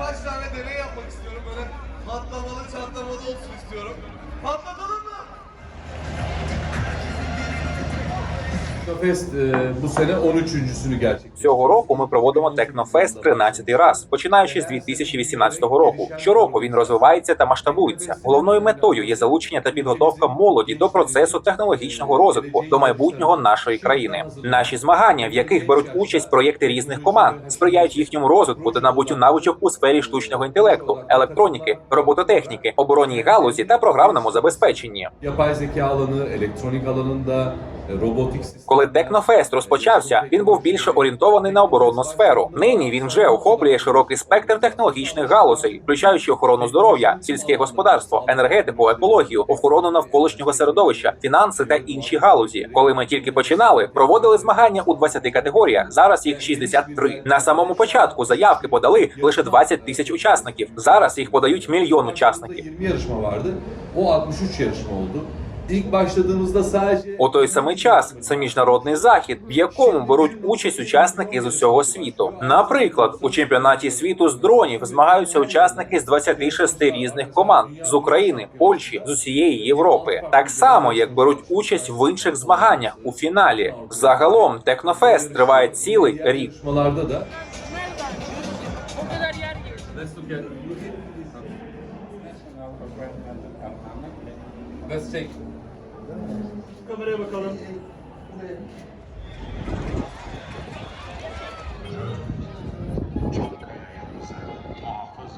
birkaç tane deney yapmak istiyorum. Böyle patlamalı çatlamalı olsun istiyorum. Patlatalım mı? Fest e, bu sene 13.sünü gerçekleştirdi. Цього року ми проводимо Технофест 13 раз, починаючи з 2018 року. Щороку він розвивається та масштабується. Головною метою є залучення та підготовка молоді до процесу технологічного розвитку до майбутнього нашої країни. Наші змагання, в яких беруть участь проєкти різних команд, сприяють їхньому розвитку та набуттю навичок у сфері штучного інтелекту, електроніки, робототехніки, оборонній галузі та програмному забезпеченні. Yapay zeka alanı, elektronik alanında. Коли Технофест розпочався, він був більше орієнтований на оборонну сферу. Нині він вже охоплює широкий спектр технологічних галузей, включаючи охорону здоров'я, сільське господарство, енергетику, екологію, охорону навколишнього середовища, фінанси та інші галузі. Коли ми тільки починали, проводили змагання у 20 категоріях. Зараз їх 63. На самому початку заявки подали лише 20 тисяч учасників. Зараз їх подають мільйон учасників. 20 yarışma vardı. O 63 yarışma oldu. İlk başladığımızda sadece У той самий час це міжнародний захід, в якому беруть участь учасники з усього світу. Наприклад, у чемпіонаті світу з дронів змагаються учасники з 26 різних команд з України, Польщі, з усієї Європи. Так само як беруть участь в інших змаганнях у фіналі. Загалом Технофест триває цілий рік. yarışmalarda da meslek. Kameraya bakalım. Çok muhafız.